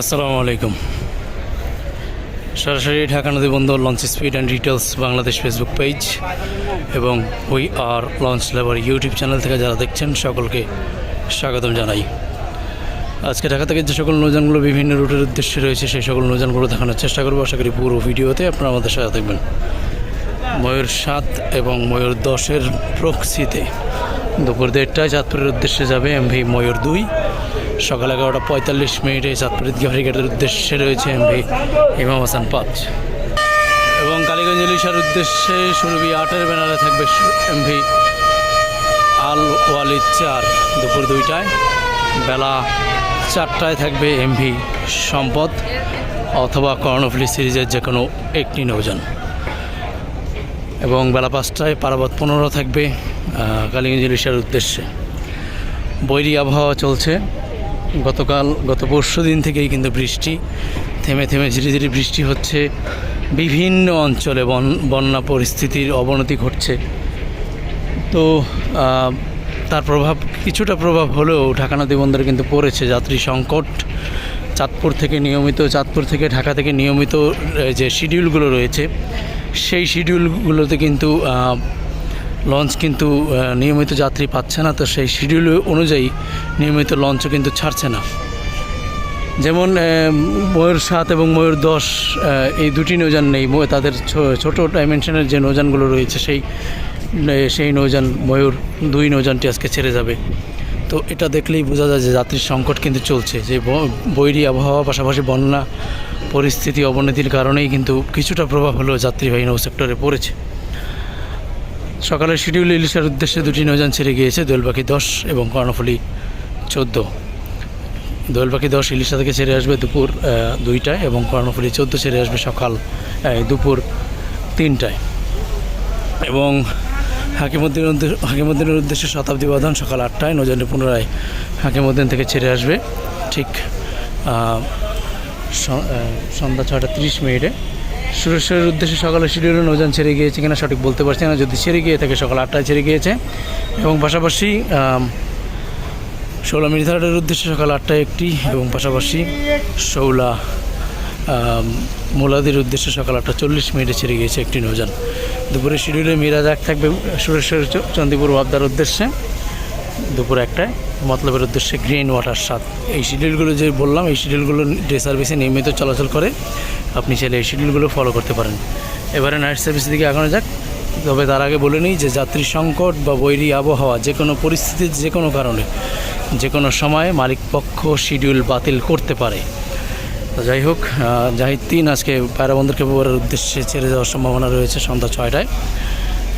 আসসালামু আলাইকুম। সরাসরি ঢাকা নদী বন্দর launch speed and details Bangladesh Facebook page এবং we are launch labour YouTube channel থেকে যারা দেখছেন, সকলকে স্বাগতম জানাই। আজকে ঢাকা থেকে যে সকল নৌযানগুলো বিভিন্ন রুটের উদ্দেশ্যে রয়েছে, সেই সকল নৌযানগুলো দেখানোর চেষ্টা করব। আশা করি পুরো ভিডিওতে আপনারা আমাদের সাথে দেখবেন ময়ূর সাত এবং ময়ূর দশের প্রক্সিতে দুপুর দেড়টায় চাঁদপুরের উদ্দেশ্যে যাবে এমভি ময়ূর দুই। সকাল এগারোটা পঁয়তাল্লিশ মিনিটে চাঁদপুর ঈদগাহ ব্রিগেডের উদ্দেশ্যে রয়েছে এমভি ইমাম হাসান পাঁচ। এবং কালীগঞ্জ ইলিশার উদ্দেশ্যে সুরভি আটের ব্যানারে থাকবে এমভি আল ওয়ালিদ চার। দুপুর দুইটায়, বেলা চারটায় থাকবে এমভি সম্পদ অথবা কর্ণফুলি সিরিজের যে কোনো একটি নৌযান। এবং বেলা পাঁচটায় পারাবত পনেরো থাকবে কালীগঞ্জ ইলিশার উদ্দেশ্যে। বৈরী আবহাওয়া চলছে। গতকাল, গত পরশু দিন থেকেই কিন্তু বৃষ্টি, থেমে থেমে ধীরে ধীরে বৃষ্টি হচ্ছে। বিভিন্ন অঞ্চলে বন- বন্যা পরিস্থিতির অবনতি ঘটছে। তো তার প্রভাব, কিছুটা প্রভাব হলেও ঢাকা নদী বন্দরে কিন্তু পড়েছে। যাত্রী সংকট, চাঁদপুর থেকে নিয়মিত, চাঁদপুর থেকে ঢাকা থেকে নিয়মিত যে শিডিউলগুলো রয়েছে, সেই শিডিউলগুলোতে কিন্তু লঞ্চ কিন্তু নিয়মিত যাত্রী পাচ্ছে না, তো সেই শিডিউল অনুযায়ী নিয়মিত লঞ্চও কিন্তু ছাড়ছে না। যেমন ময়ূর সাত এবং ময়ূর দশ এই দুটি নৌযান নেই। তাদের ছোট ডাইমেনশনের যে নৌযানগুলো রয়েছে, সেই সেই নৌযান, ময়ূর দুই নৌযানটি আজকে ছেড়ে যাবে। তো এটা দেখলেই বোঝা যায় যে যাত্রীর সংকট কিন্তু চলছে, যে বৈরী আবহাওয়া, পাশাপাশি বন্যা পরিস্থিতি, অবনতির কারণেই কিন্তু কিছুটা প্রভাব হলেও যাত্রীবাহী নৌ সেক্টরে পড়েছে। সকালের শিডিউল ইলিশার উদ্দেশ্যে দুটি নৌযান ছেড়ে গিয়েছে দোলপাখি দশ এবং কর্ণফুলি চোদ্দ। দোলপাখি দশ ইলিশা থেকে ছেড়ে আসবে দুপুর দুইটায় এবং কর্ণফুলি চোদ্দ ছেড়ে আসবে সকাল দুপুর তিনটায়। এবং হাকিমুদ্দিনের উদ্দেশ্য হাকিমুদ্দিনের উদ্দেশ্যে শতাব্দী বাঁধন সকাল আটটায় নৌযানটি পুনরায় হাকিমুদ্দিন থেকে ছেড়ে আসবে ঠিক সন্ধ্যা ছটা তিরিশ মিনিটে। সুরেশ্বরের উদ্দেশ্যে সকালে শিডিউলে নৌযান ছেড়ে গিয়েছে কিনা সঠিক বলতে পারছি না। যদি ছেড়ে গিয়ে থাকে, সকাল আটটায় ছেড়ে গিয়েছে। এবং পাশাপাশি শৌলা মিরিধারের উদ্দেশ্যে সকাল আটটায় একটি এবং পাশাপাশি শৌলা মোলাদির উদ্দেশ্যে সকাল আটটা চল্লিশ মিনিটে ছেড়ে গিয়েছে একটি নৌযান। দুপুরে শিডিউলে মিরাজ এক থাকবে সুরেশ্বর চন্দিপুর ওয়াবদার উদ্দেশ্যে। দুপুর একটায়। মতলবের উদ্দেশ্যে গ্রিন ওয়াটার সাত এই শিডিউলগুলো যে বললাম, এই শিডিউলগুলো ডে সার্ভিসে নিয়মিত চলাচল করে আপনি চাইলে এই শিডিউলগুলো ফলো করতে পারেন। এবারে নাইট সার্ভিসের দিকে এগোনো যাক। তবে তার আগে বলে নিই যে যাত্রী সংকট বা বৈরী আবহাওয়া যে কোনো পরিস্থিতির যে কোনো কারণে, যে কোনো সময় মালিকপক্ষ শিডিউল বাতিল করতে পারে। যাই হোক জাহিদ তিন আজকে পায়রাবন্দরকে ব্যবহারের উদ্দেশ্যে ছেড়ে যাওয়ার সম্ভাবনা রয়েছে সন্ধ্যা ছয়টায়।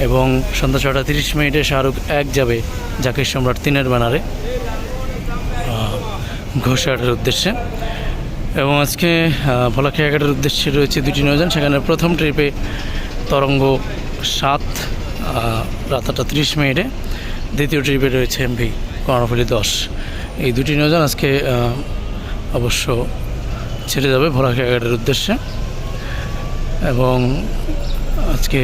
এবং সন্ধ্যা ছটা তিরিশ মিনিটে শাহরুখ এক যাবে জাকির সম্রাট তিনের ব্যানারে ঘোষাটের উদ্দেশ্যে। এবং আজকে ভোলাখিয়াঘাটের উদ্দেশ্যে রয়েছে দুটি নৌযান সেখানে প্রথম ট্রিপে তরঙ্গ সাত রাত আটটা তিরিশ মিনিটে। দ্বিতীয় ট্রিপে রয়েছে এমভি কর্ণফুলি দশ। এই দুটি নৌযান আজকে অবশ্য ছেড়ে যাবে ভোলাখিয়াঘাটের উদ্দেশ্যে। এবং আজকে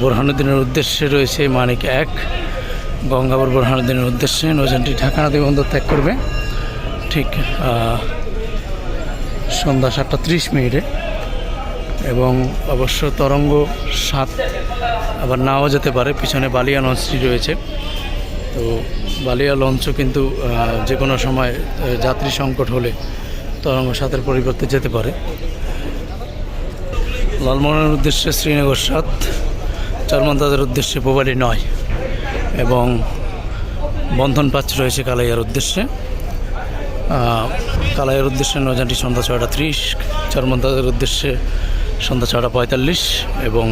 বোরহানুদ্দিনের উদ্দেশ্যে রয়েছে মানিক এক। গঙ্গাবর বোরহানুদ্দিনের উদ্দেশ্যে নৌযানটি ঢাকা নদী বন্দর ত্যাগ করবে। ঠিক সন্ধ্যা সাতটা ত্রিশ মিনিটে। এবং অবশ্য তরঙ্গ সাত আবার নাও যেতে পারে। পিছনে বালিয়া লঞ্চটি রয়েছে। তো বালিয়া লঞ্চও কিন্তু যে কোনো সময় যাত্রী সংকট হলে তরঙ্গ সাতের পরিবর্তে যেতে পারে। লালমোহনের উদ্দেশ্যে শ্রীনগর সাত। চরমন্দাদের উদ্দেশ্যে পোবালি নয়, এবং বন্ধন পাঁচ রয়েছে কালাইয়ার উদ্দেশ্যে। কালাইয়ার উদ্দেশ্যে নৌযানটি সন্ধ্যা ছয়টা ত্রিশ চরমন্দাদের উদ্দেশ্যে সন্ধ্যা ছটা পঁয়তাল্লিশ, এবং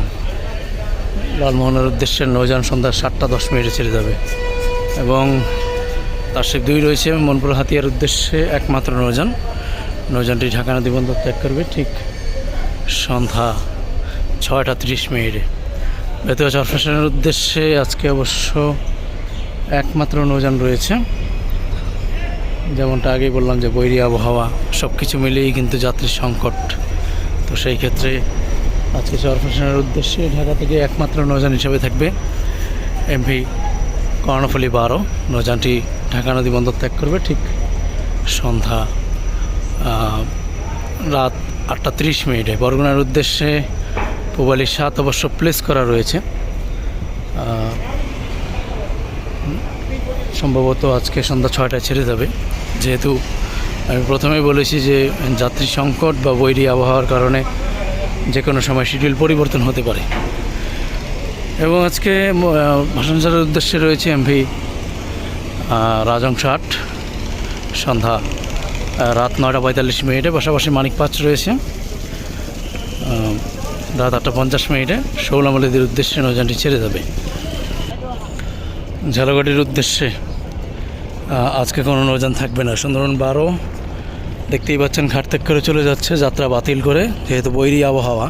লালমোহনের উদ্দেশ্যে নৌযান সন্ধ্যা সাতটা দশ মিনিটে ছেড়ে যাবে। এবং তার সে দুই রয়েছে মনপুর হাতিয়ার উদ্দেশ্যে একমাত্র নৌযান। নৌযানটি ঢাকা নদী ত্যাগ করবে ঠিক সন্ধ্যা ছয়টা ত্রিশ মিনিটে। বেতুয়া চরফেশনের উদ্দেশ্যে আজকে অবশ্য একমাত্র নৌযান রয়েছে। যেমনটা আগেই বললাম যে বৈরী আবহাওয়া সব কিছু মিলিয়েই কিন্তু যাত্রীর সংকট। তো সেই ক্ষেত্রে আজকে চরফেশনের উদ্দেশ্যে ঢাকা থেকে একমাত্র নৌযান হিসেবে থাকবে এমভি কর্ণফুলি বারো। নৌযানটি ঢাকা নদী বন্দর ত্যাগ করবে ঠিক সন্ধ্যা রাত আটটা তিরিশ মিনিটে। বরগুনার উদ্দেশ্যে পুবালি সাত অবশ্য প্লেস করা রয়েছে। সম্ভবত আজকে সন্ধ্যা ছয়টায় ছেড়ে যাবে। যেহেতু আমি প্রথমেই বলেছি যে যাত্রী সংকট বা বৈরী আবহাওয়ার কারণে যে কোনো সময় শিডিউল পরিবর্তন হতে পারে। এবং আজকে আহ, উদ্দেশ্যে রয়েছে এমভি রাজংশ আট সন্ধ্যা রাত নয়টা পঁয়তাল্লিশ মিনিটে। পাশাপাশি মানিক পাঁচ রয়েছে। রাত আটটা পঞ্চাশ মিনিটে শৌলামলিদের উদ্দেশ্যে নৌযানটি ছেড়ে যাবে। ঝালগাড়ির উদ্দেশ্যে আজকে কোনো নৌযান থাকবে না। সুন্দরবন বারো, দেখতেই পাচ্ছেন ঘাট ত্যাগ করে চলে যাচ্ছে, যাত্রা বাতিল করে, যেহেতু বৈরী আবহাওয়া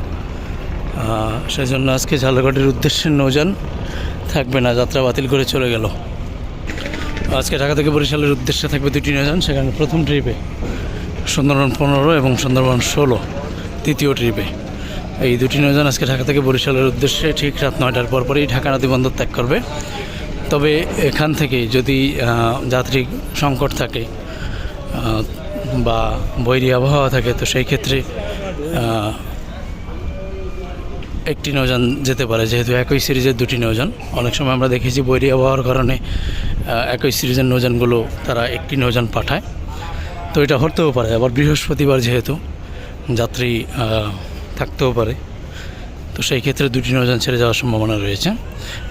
সেই জন্য আজকে ঝালগাড়ির উদ্দেশ্যে নৌযান থাকবে না, যাত্রা বাতিল করে চলে গেল। আজকে ঢাকা থেকে বরিশালের উদ্দেশ্যে থাকবে দুটি নৌযান, সেখানে প্রথম ট্রিপে সুন্দরবন পনেরো এবং সুন্দরবন ষোলো দ্বিতীয় ট্রিপে। এই দুটি নৌযান আজকে ঢাকা থেকে বরিশালের উদ্দেশ্যে ঠিক রাত নয়টার পরপরই ঢাকা নদী বন্দর ত্যাগ করবে। তবে এখান থেকে যদি যাত্রী সংকট থাকে বা বৈরী আবহাওয়া থাকে, তো সেই ক্ষেত্রে একটি নৌযান যেতে পারে। যেহেতু একই সিরিজের দুটি নৌযান অনেক সময় আমরা দেখেছি বৈরী আবহাওয়ার কারণে একই সিরিজের নৌযানগুলো তারা একটি নৌযান পাঠায়। তো এটা হতেও পারে। আবার বৃহস্পতিবার যেহেতু, যাত্রী থাকতেও পারে। তো সেই ক্ষেত্রে দুটি নৌযান ছেড়ে যাওয়ার সম্ভাবনা রয়েছে।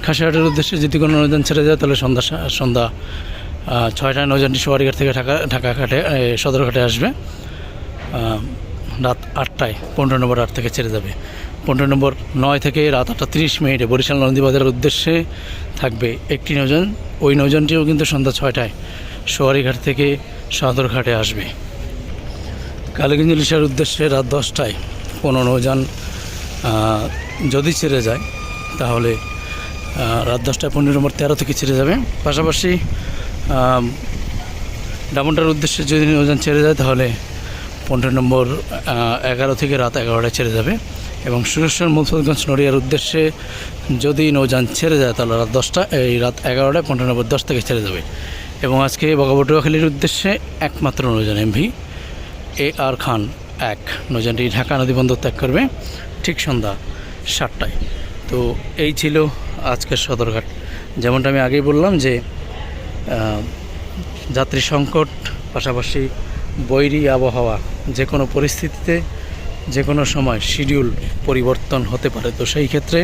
খাসিয়াহাটের উদ্দেশ্যে যদি কোনো নৌযান ছেড়ে যায়, তাহলে সন্ধ্যা সন্ধ্যা ছয়টায় নৌযানটি সোয়ারিঘাট থেকে ঢাকা ঢাকা ঘাটে সদরঘাটে আসবে। রাত আটটায় পনেরো নম্বর আট থেকে ছেড়ে যাবে। পনেরো নম্বর নয় থেকে রাত আটটা তিরিশ মিনিটে বরিশাল নন্দীবাজারের উদ্দেশ্যে থাকবে একটি নৌযান ওই নৌযানটিও কিন্তু সন্ধ্যা ছয়টায় সোয়ারিঘাট থেকে সদরঘাটে আসবে। কালীগঞ্জ ইলিশার উদ্দেশ্যে রাত দশটায় কোনো নৌযান যদি ছেড়ে যায়, তাহলে রাত দশটায় পনেরো নম্বর তেরো থেকে ছেড়ে যাবে। পাশাপাশি ডামনটার উদ্দেশ্যে যদি নৌযান ছেড়ে যায়, তাহলে পনেরো নম্বর এগারো থেকে রাত এগারোটায় ছেড়ে যাবে। এবং সুরেশ্বর মুলফতগঞ্জ নড়িয়ার উদ্দেশ্যে যদি নৌযান ছেড়ে যায়, তাহলে রাত দশটা, এই রাত এগারোটায় পনেরো নম্বর দশ থেকে ছেড়ে যাবে। এবং আজকে বগাবটুয়াখালীর উদ্দেশ্যে একমাত্র নৌযান এমভি, এ আর খান। এক। নৌযানটি ঢাকা নদী বন্দর ত্যাগ করবে ঠিক সন্ধ্যা সাতটায়। তো এই ছিল আজকের সদরঘাট। যেমনটা আমি আগেই বললাম যে যাত্রী সংকট, পাশাপাশি বৈরী আবহাওয়া, যে কোনো পরিস্থিতিতে, যে কোনো সময় শিডিউল পরিবর্তন হতে পারে। তো সেই ক্ষেত্রে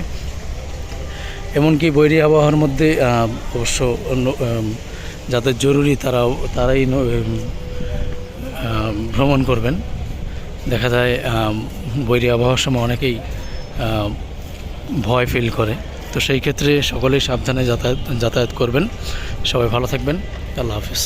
এমনকি বৈরী আবহাওয়ার মধ্যে অবশ্য যাদের জরুরি তারাও, তারাই ভ্রমণ করবেন। দেখা যায় বৈরী আবহাওয়ার সময় অনেকেই ভয় ফিল করে। তো সেই ক্ষেত্রে সকলেই সাবধানে যাতায়াত যাতায়াত করবেন। সবাই ভালো থাকবেন। আল্লাহ হাফিজ।